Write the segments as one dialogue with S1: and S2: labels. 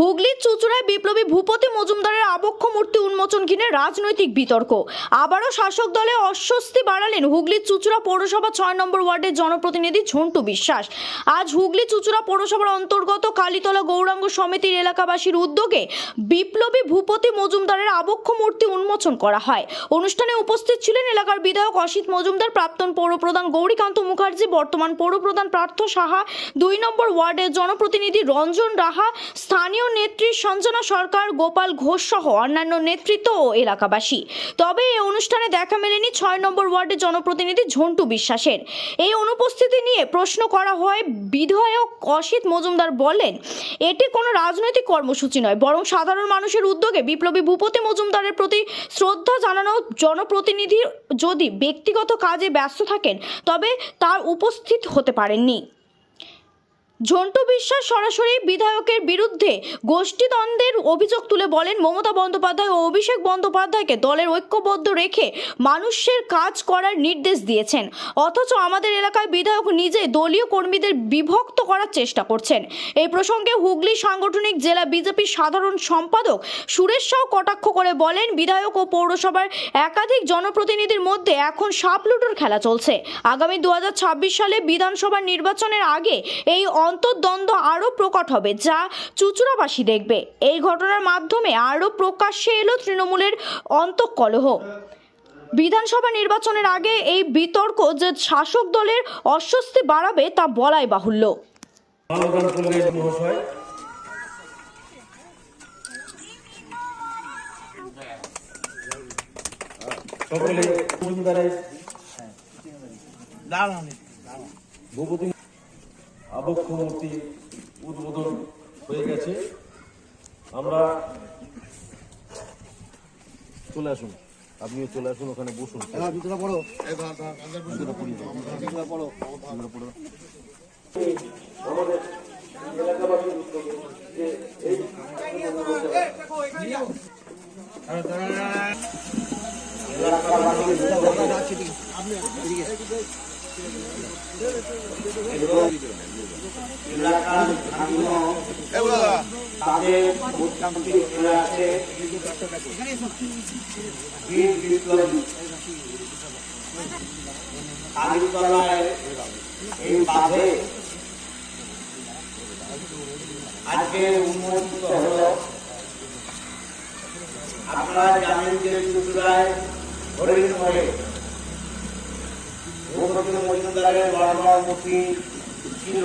S1: হুগলির চুচুড়ায় বিপ্লবী ভূপতি মজুমদারের আবক্ষ মূর্তি উন্মোচন ঘিরে রাজনৈতিক বিতর্ক। আবারও শাসক দলে অস্বস্তি বাড়ালেন হুগলির চুচুড়া পৌরসভা ছয় নম্বর ওয়ার্ডের জনপ্রতিনিধি ঝন্টু বিশ্বাস। আজ হুগলি চুচুড়া পৌরসভার অন্তর্গত কালীতলা গৌরাঙ্গ সমিতির এলাকাবাসীর উদ্যোগে বিপ্লবী ভূপতি মজুমদারের আবক্ষ মূর্তি উন্মোচন করা হয়। অনুষ্ঠানে উপস্থিত ছিলেন এলাকার বিধায়ক অসিত মজুমদার, প্রাক্তন পৌরপ্রধান গৌরীকান্ত মুখার্জি, বর্তমান পৌরপ্রধান পার্থ সাহা, দুই নম্বর ওয়ার্ডের জনপ্রতিনিধি রঞ্জন রাহা, স্থানীয় নেত্রী সঞ্জনা সরকার, গোপাল ঘোষ সহ অন্যান্য নেতৃত্ব ও এলাকাবাসী। তবে এই অনুষ্ঠানে দেখা মেলেনি ছয় নম্বর ওয়ার্ডের জনপ্রতিনিধি ঝন্টু বিশ্বাসের। এই অনুপস্থিতি নিয়ে প্রশ্ন করা হয়, বিধায়ক অসিত মজুমদার বলেন, এটি কোনো রাজনৈতিক কর্মসূচি নয়, বরং সাধারণ মানুষের উদ্যোগে বিপ্লবী ভূপতি মজুমদারের প্রতি শ্রদ্ধা জানানো জনপ্রতিনিধি যদি ব্যক্তিগত কাজে ব্যস্ত থাকেন, তবে তার উপস্থিত হতে পারেননি। ঝন্টু বিশ্বাস সরাসরি বিধায়কের বিরুদ্ধে গোষ্ঠীদ্বন্দ্বের অভিযোগ তুলে বলেন, মমতা বন্দ্যোপাধ্যায় ও অভিষেক বন্দ্যোপাধ্যায়কে দলের ঐক্যবদ্ধ রেখে মানুষের কাজ করার নির্দেশ দিয়েছেন। অথচ আমাদের এলাকায় বিধায়ক নিজে দলীয় কর্মীদের বিভক্ত করার চেষ্টা করছেন। এই প্রসঙ্গে হুগলি সাংগঠনিক জেলা বিজেপির সাধারণ সম্পাদক সুরেশ সাউ কটাক্ষ করে বলেন, বিধায়ক ও পৌরসভার একাধিক জনপ্রতিনিধির মধ্যে এখন সাপলুটোর খেলা চলছে। আগামী দু হাজার ছাব্বিশ সালে বিধানসভা নির্বাচনের আগে এই অন্তর্দ্বন্দ্ব আরও প্রকট হবে যা চুচুড়াবাসী দেখবে। এই ঘটনার মাধ্যমে আরও প্রকাশ্যে এলো তৃণমূলের অন্তঃকলহ। বিধানসভা নির্বাচনের আগে এই বিতর্ক যে শাসক দলের অস্বস্তি বাড়াবে তা বলাই বাহুল্য।
S2: সকলে ভূপতি আবক্ষ মূর্তি উদ্বোধন হয়ে গেছে। আমরা চলে আসুন। আপনিও চলে আসুন ওখানে বসুন। দাও। জুতোটা পড়ো জুতোটা পড়ো
S3: এলাকার স্থানীয় তাদের মুখ্যমন্ত্রী চলে আসে বীর বিপ্লবী কালীতলায় এই বাঁধে আজকে উন্মোচিত হলো। আপনারা জানেন যে চুচুড়ায় হরিণ হয়ে ভূপতি মজুমদারের বড় বড় মূর্তি ছিল।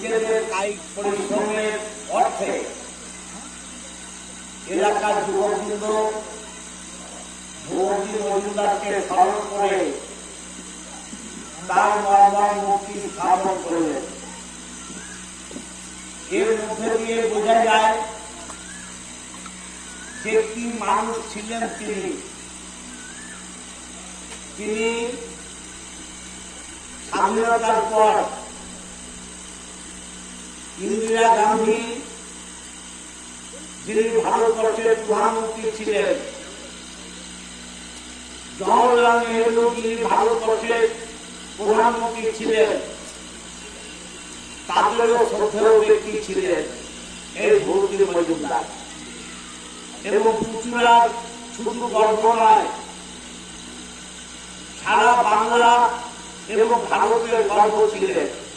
S3: নিজেদের কায়িক পরিশ্রমের অর্থে এলাকার যুবকবৃন্দ ভগবতী মজুমদারকে স্মরণ করে তার মর্মর মূর্তি স্থাপন করলেন। এর মধ্যে দিয়ে বোঝা যায় যে কি মানুষ ছিলেন তিনি। তিনি স্বাধীনতার পর ইন্দিরা গান্ধী যিনি ভারতবর্ষের প্রধানমন্ত্রী ছিলেন জওয়াহরলাল নেহরু যিনি ভারতবর্ষের প্রধানমন্ত্রী ছিলেন তাদেরও শ্রদ্ধেয় ব্যক্তি ছিলেন এই ভৌতি মজুমদার। এবং চুচুড়ার শুধু গর্ব সারা বাংলা এবং ভারতের গর্ব ছিলেন।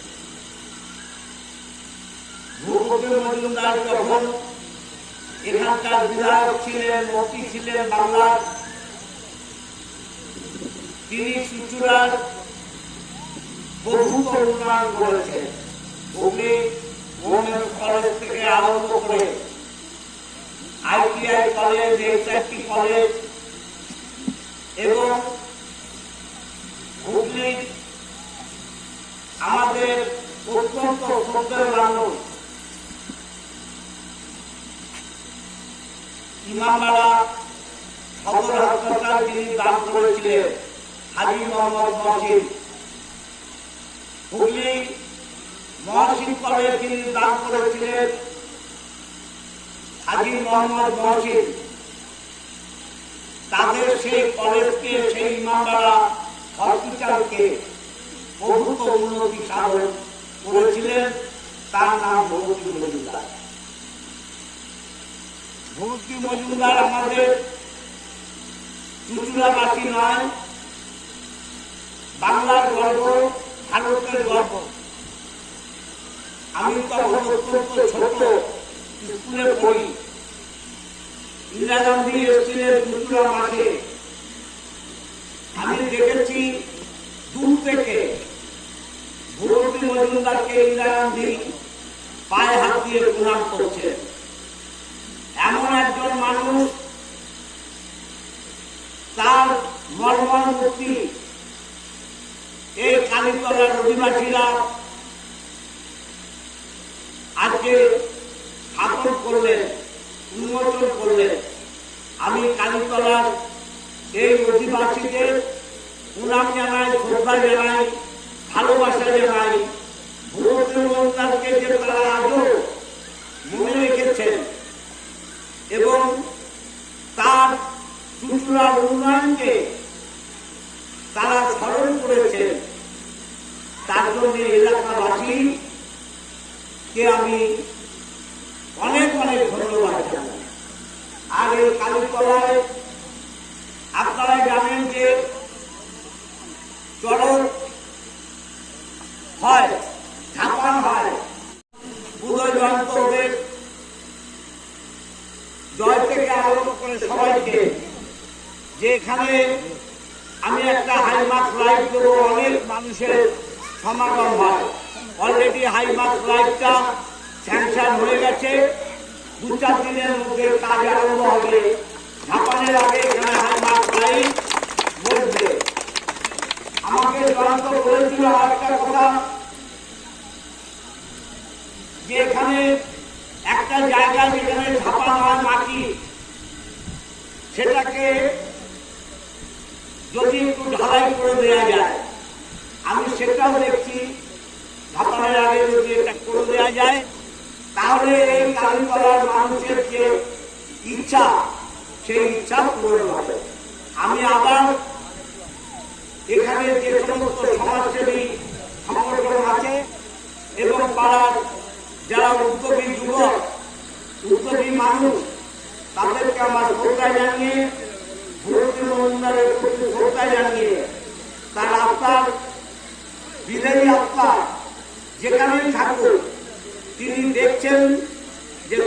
S3: ভূপতি মজুমদার যখন এখানকার বিধায়ক ছিলেন মন্ত্রী ছিলেন বাংলার। তিনি চুচুড়ার বহুত উন্নয়ন করেছেন। হুগলি ওমেন্স কলেজ থেকে আরম্ভ করে আইটিআই কলেজ, এইচআইটি কলেজ এবং হুগলি আমার ইমামবাড়া সদর যিনি দান করেছিলেন। হাজি মোহাম্মদ হুগলি মহসিন কলেজ যিনি দান করেছিলেন? হাজি মোহাম্মদ মহসিন। তাদের সেই কলেজকে সেই ইমামবাড়া হসপিটালকে প্রভূত উন্নতি সাধন করেছিলেন। তার নাম মজুমদার ভগবতী মজুমদার আমাদের চুচুড়াবাসী নয়, বাংলার গর্ব, ভারতের গর্ব। আমি তখন অত্যন্ত ছোট, স্কুলে পড়ি। ইন্দিরা গান্ধী এসেছিলেন চুচুড়া মাঠে। আমি দেখেছি দূর থেকে ভগবতী মজুমদারকে ইন্দিরা গান্ধী পায়ে হাত দিয়ে প্রণাম করছে এমন একজন মানুষ তার মূর্তি এই কালীতলার অধিবাসীরা আজকে স্থাপন করলেন, উন্মোচন করলেন। আমি কালীতলার এই অধিবাসীদের প্রণাম জানাই, শ্রদ্ধা জানাই, ভালোবাসা জানাই। ভগবতী মন্দারকে যে তারা আজও মনে রেখেছেন এবং তার চুচুড়ার উন্নয়নকে তারা স্মরণ করেছেন তার জন্য এলাকাবাসী কে আমি অনেক অনেক ধন্যবাদ জানাই আর এই কালীতলায় আপনারা জানেন যে চরক হয় ঝাপান হয় উদয় জয়ন্তদের জয় থেকে করে সবাইকে যে এখানে আমি একটা হাই লাইভ দেবো অনেক মানুষের সমাগম হয়। অলরেডি হাই লাইভটা স্যাংশন হয়ে গেছে। দু চার দিনের মধ্যে কাজ আরম্ভ হবে। ঝাপানের আগে এখানে হাই লাইভ বসবে। আমাকে জয়ন্ত বলেছিল একটা কথা যে এখানে একটা জায়গা যেখানে ঝাপানো হয় মাটি সেটাকে যদি একটু ঢালাই করে দেওয়া যায়। আমি সেটাও দেখছি ঝাপানোর আগে যদি এটা করে দেওয়া যায়, তাহলে এই কালীতলার মানুষের যে ইচ্ছা, সেই ইচ্ছা পূরণ হবে। আমি আবার এখানে যে সমস্ত সমাজসেবী সংগঠন আছে এবং পাড়ার যারা উদ্যোগী যুবক উদ্যোগী মানুষ তাদেরকে আমার শ্রদ্ধা জানিয়ে ভূপতি মন্দিরের প্রতি শ্রদ্ধা জানিয়ে তার আত্মার বিদায়ী আত্মা যেখানেই থাকুক তিনি দেখছেন যে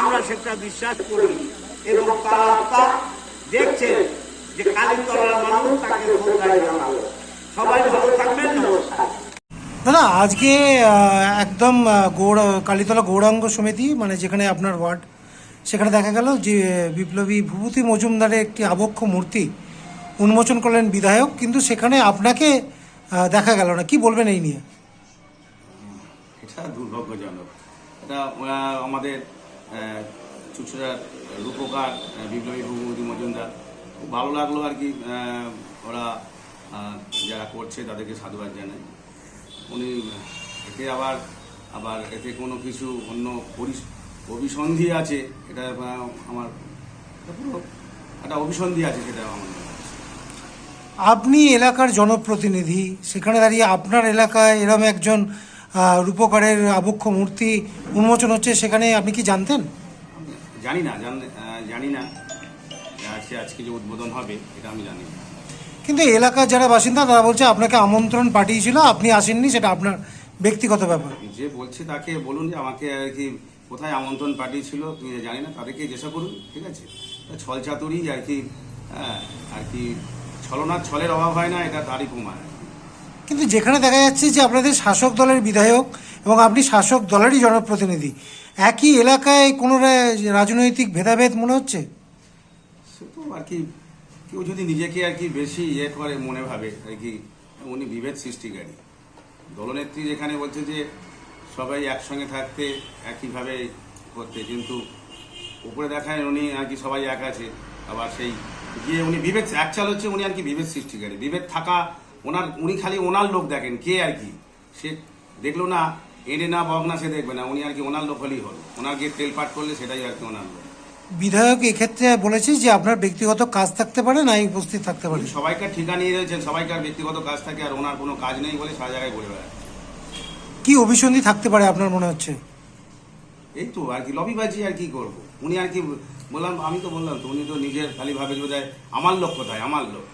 S3: আমরা সেটা বিশ্বাস করি। এবং তার আত্মা দেখছেন যে কালীতলার মানুষ তাকে সবাই ভালো থাকবেন
S4: দাদা, আজকে একদম গৌড়, কালীতলা গৌরাঙ্গ সমিতি মানে যেখানে আপনার ওয়ার্ড, সেখানে দেখা গেল যে, বিপ্লবী ভূপতি মজুমদারের একটি আবক্ষ মূর্তি উন্মোচন করলেন বিধায়ক, কিন্তু সেখানে আপনাকে দেখা গেল না। কি বলবেন এই নিয়ে?
S5: এটা দুর্ভাগ্যজনক। এটা আমাদের চুচুড়ার রূপকার বিপ্লবী ভূপতি মজুমদার। খুব ভালো লাগল আর কি ওরা যারা করছে তাদেরকে সাধুবাদ জানাই। উনি, এতে আবার আবার এতে কোনো কিছু অন্য অভিসন্ধি আছে, এটা আমার পুরো একটা অভিসন্ধি আছে, সেটা আমার।
S4: আপনি এলাকার জনপ্রতিনিধি সেখানে দাঁড়িয়ে আপনার এলাকায় এরম একজন রূপকারের আবক্ষ মূর্তি উন্মোচন হচ্ছে সেখানে আপনি কি জানতেন?
S5: জানি না জানি না। যে আজকে আজকে যে উদ্বোধন হবে এটা আমি জানি
S4: কিন্তু এলাকার যারা বাসিন্দা তারা বলছে আপনাকে আমন্ত্রণ পাঠিয়েছিল আপনি আসেননি সেটা আপনার ব্যক্তিগত ব্যাপার।
S5: যে বলছে তাকে বলুন যে আমাকে আর কি কোথায় আমন্ত্রণ পাঠিয়েছিল তুমি জানি না তাদেরকে জিজ্ঞাসা করুন ঠিক আছে? ছল চাতুরি আর কি হ্যাঁ, আর কি ছলনার ছলের অভাব হয় না এটা তারই প্রমাণ
S4: কিন্তু যেখানে দেখা যাচ্ছে যে আপনাদের শাসক দলের বিধায়ক এবং আপনি শাসক দলেরই জনপ্রতিনিধি একই এলাকায় কোনো রাজনৈতিক ভেদাভেদ মনে হচ্ছে?
S5: সে তো আর কি কেউ যদি নিজেকে আর কি বেশি ইয়ে করে মনে ভাবে আর কি উনি বিভেদ সৃষ্টিকারী। দলনেত্রী যেখানে বলছে যে সবাই একসঙ্গে থাকতে একইভাবে করতে কিন্তু উপরে দেখায় উনি আর কি সবাই এক আছে আবার সেই গিয়ে উনি বিভেদ অ্যাকচুয়াল হচ্ছে উনি আর কি বিভেদ সৃষ্টিকারী। বিভেদ থাকা ওনার উনি খালি ওনার লোক দেখেন কে আর কি। সে দেখল না এনে না বক না সে দেখবে না উনি আর কি ওনার লোক হলেই হল ওনার গিয়ে তেল পাট করলে সেটাই আর কি ওনার লোক।
S4: বিধায়ক এক্ষেত্রে বলেছে যে আপনার ব্যক্তিগত কাজ থাকতে পারে নাই উপস্থিত থাকতে পারে?
S5: সবাইকার ঠিকা নিয়ে রয়েছেন সবাইকার ব্যক্তিগত কাজ থাকে আর ওনার কোনো কাজ নেই বলে সারা জায়গায় ঘুরে বেড়ায়।
S4: কি অভিসন্ধি থাকতে পারে আপনার মনে হচ্ছে?
S5: এই তো আর কি লবিবাজি আর কি করব। উনি আর কি বললাম আমি তো বললাম তো উনি তো নিজের খালি ভাবে যে বোধহয় আমার লোক কোথায়? আমার লোক?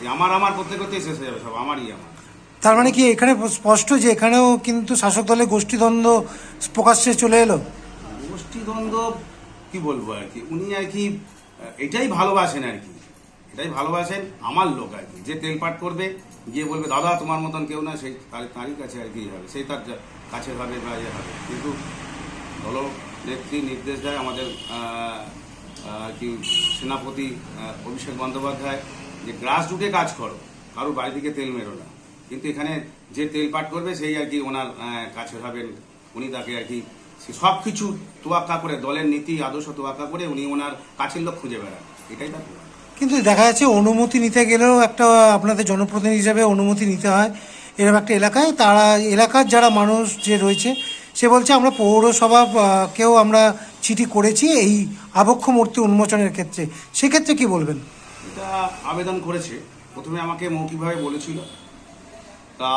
S5: এই আমার আমার করতে করতেই শেষ হয়ে যাবে সব আমারই আমার।
S4: তার মানে কি এখানে স্পষ্ট যে এখানেও কিন্তু শাসক দলের গোষ্ঠীদ্বন্দ্ব প্রকাশ্যে চলে এলো?
S5: গোষ্ঠীদ্বন্দ্ব কি বলব আর কি? উনি আর কি এটাই ভালোবাসেন আর কি। এটাই ভালোবাসেন আমার লোক আর কি। যে তেলপাট করবে গিয়ে বলবে দাদা তোমার মতন কেউ না সেই তার- তারই কাছে আর কি হবে সেই তার কাছে হবে বা ইয়ে হবে। কিন্তু দল নেত্রী নির্দেশ দেয় আমাদের কি সেনাপতি অভিষেক বন্দ্যোপাধ্যায়, যে গ্রাস রুটে কাজ করো, কারোর বাড়ি থেকে তেল মেরো না। কিন্তু এখানে যে তেল পাট করবে, সেই আর কি ওনার কাছে হবেন উনি তাকে আর কি সব কিছু তোয়াক্কা করে, দলের নীতি, আদর্শ তোয়াক্কা করে উনি ওনার কাছের লোক খুঁজে বেড়ান। এটাই তার
S4: কিন্তু দেখা যাচ্ছে অনুমতি নিতে গেলেও একটা আপনাদের জনপ্রতিনিধি হিসাবে অনুমতি নিতে হয় এরকম একটা এলাকায়। তারা, এলাকার যারা মানুষ যে রয়েছে, সে বলছে আমরা পৌরসভা কেও আমরা চিঠি করেছি এই আবক্ষ মূর্তি উন্মোচনের ক্ষেত্রে। সেক্ষেত্রে কি বলবেন?
S5: এটা আবেদন করেছে। প্রথমে আমাকে মৌখিকভাবে বলেছিল। তা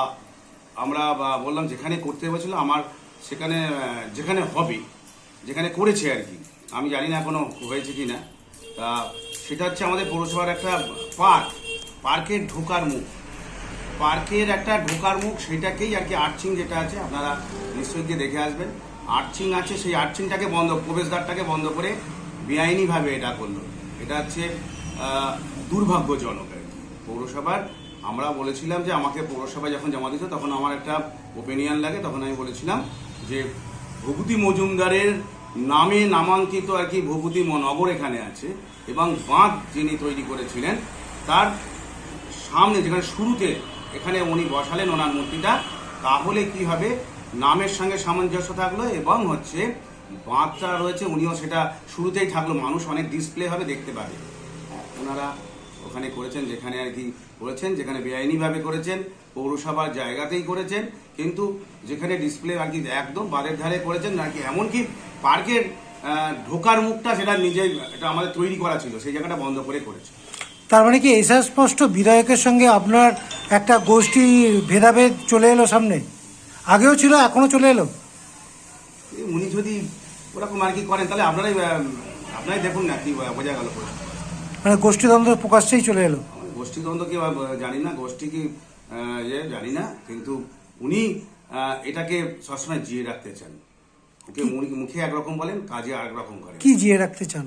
S5: আমরা বললাম যেখানে করতে হয়েছিল আমার সেখানে, যেখানে হবে, যেখানে করেছে আর কি। আমি জানি না এখনও হয়েছে কি না। তা সেটা হচ্ছে আমাদের পৌরসভার একটা পার্ক। পার্কের ঢোকার মুখ। পার্কের একটা ঢোকার মুখ, সেটাকেই আর কি আর্চিং যেটা আছে, আপনারা নিশ্চয়ই দেখে আসবেন। আর্চিং আছে, সেই আর্চিংটাকে বন্ধ, প্রবেশদ্বারটাকে বন্ধ করে বেআইনিভাবে এটা করল। এটা হচ্ছে দুর্ভাগ্যজনক আর কি। পৌরসভার, আমরা বলেছিলাম যে আমাকে পৌরসভায় যখন জমা দিত তখন আমার একটা ওপিনিয়ন লাগে, তখন আমি বলেছিলাম যে ভূপতি মজুমদারের নামে নামাঙ্কিত আর কি ভূপতি নগর এখানে আছে এবং বাঁধ যিনি তৈরি করেছিলেন, তার সামনে যেখানে শুরুতে এখানে উনি বসালেন ওনার মূর্তিটা, তাহলে কি হবে? নামের সঙ্গে সামঞ্জস্য থাকল এবং হচ্ছে বাঁধটা রয়েছে, উনিও সেটা শুরুতেই থাকল। মানুষ অনেক ডিসপ্লে হবে, দেখতে পাবে। ওনারা ওখানে করেছেন, যেখানে আর কি করেছেন, যেখানে বেআইনিভাবে করেছেন, পৌরসভার জায়গাতেই করেছেন, কিন্তু যেখানে ডিসপ্লে আর কি একদম বাদের ধারে করেছেন, আর কি এমনকি পার্কের ঢোকার মুখটা সেটা নিজে এটা আমাদের তৈরি করা ছিল, সেই জায়গাটা বন্ধ করে করেছে।
S4: তার মানে কি এসা স্পষ্ট বিধায়কের সঙ্গে আপনার একটা গোষ্ঠী ভেদাভেদ চলে এলো সামনে? আগেও ছিল এখনও চলে এলো?
S5: উনি যদি ওরকম আর কি করেন তাহলে আপনারাই আপনারাই দেখুন না কি বোঝা গেল
S4: মানে গোষ্ঠীদ্বন্দ্ব প্রকাশ্যেই চলে এলো?
S5: গোষ্ঠীদ্বন্দ্ব কি জানি না গোষ্ঠী কি ইয়ে জানি না কিন্তু উনি এটাকে সবসময় জিয়ে রাখতে চান। ওকে মুখে একরকম বলেন কাজে আরেক রকম করেন।
S4: কি জিয়ে রাখতে চান?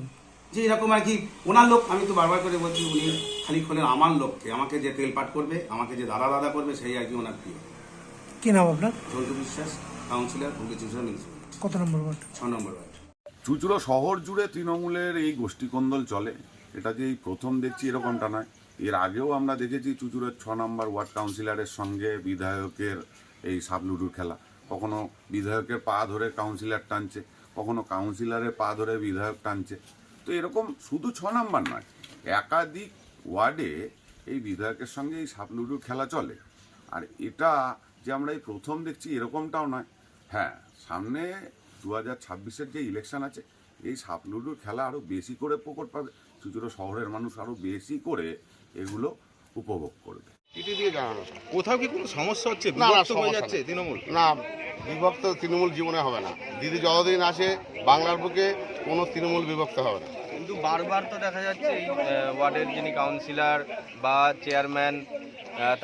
S5: যে এরকম আর কি ওনার লোক আমি তো বারবার করে বলছি উনি খালি খোলেন আমার লোককে আমাকে যে তেল পাট করবে আমাকে যে দাদা দাদা করবে সেই আর কি ওনার প্রিয়।
S4: কি নাম আপনার?
S5: জন্তু বিশ্বাস কাউন্সিলর ভুগে চুষা মিউনিসিপ্যালিটি
S4: কত নম্বর ওয়ার্ড?
S5: ছ নম্বর ওয়ার্ড।
S6: চুচুড়ো শহর জুড়ে তৃণমূলের এই গোষ্ঠীকন্দল চলে। এটা যে এই প্রথম দেখছি এরকমটা নয়। এর আগেও আমরা দেখেছি চুচুড়ের ছ নম্বর ওয়ার্ড কাউন্সিলরের সঙ্গে বিধায়কের এই সাবলুডুর খেলা। কখনো বিধায়কের পা ধরে কাউন্সিলর টানছে কখনো কাউন্সিলরের পা ধরে বিধায়ক টানছে। তো এরকম শুধু ছ নম্বর নয় একাধিক ওয়ার্ডে এই বিধায়কের সঙ্গে এই সাবলুডুর খেলা চলে। আর এটা যে আমরা এই প্রথম দেখছি এরকমটাও নয়। হ্যাঁ সামনে দু হাজার ছাব্বিশের যে ইলেকশন আছে এই সাপলুডুর খেলা আরও বেশি করে প্রকট পাবে। চুচুড়ো শহরের মানুষ আরও বেশি করে এগুলো উপভোগ করবে।
S7: চিঠি দিয়ে জানানো
S8: কোথাও কি কোনো সমস্যা হচ্ছে? বিভক্ত হয়ে যাচ্ছে তৃণমূল?
S7: না বিভক্ত তৃণমূল জীবনে হবে না। দিদি যতদিন আসে বাংলার বুকে কোনো তৃণমূল বিভক্ত হবে না।
S9: কিন্তু বারবার তো দেখা যাচ্ছে এই ওয়ার্ডের যিনি কাউন্সিলর বা চেয়ারম্যান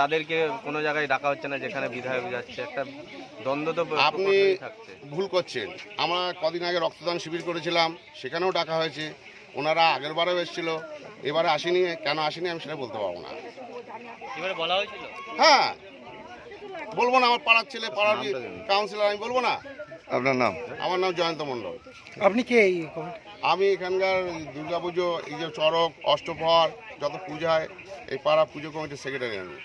S9: তাদেরকে কোনো জায়গায় ডাকা হচ্ছে না যেখানে বিধায়ক যাচ্ছে। একটা দ্বন্দ্ব তো
S7: আপনি ভুল করছেন। আমরা কদিন আগে রক্তদান শিবির করেছিলাম সেখানেও ডাকা হয়েছে। ওনারা আগের বারেও এসেছিল এবারে আসেনি কেন আসেনি আমি সেটা বলতে পারব না।
S9: এবারে বলা হয়েছিল?
S7: হ্যাঁ বলব না আমার পাড়ার ছেলে পাড়ার কাউন্সিলর আমি বলব না?
S8: আপনার নাম?
S7: আমার নাম জয়ন্ত মণ্ডল।
S4: আপনি কে এই
S7: আমি এখানকার দুর্গা পুজো এই যে চড়ক অষ্টপর যত পূজা হয়, এই পাড়া পুজো কমিটির সেক্রেটারি আমি।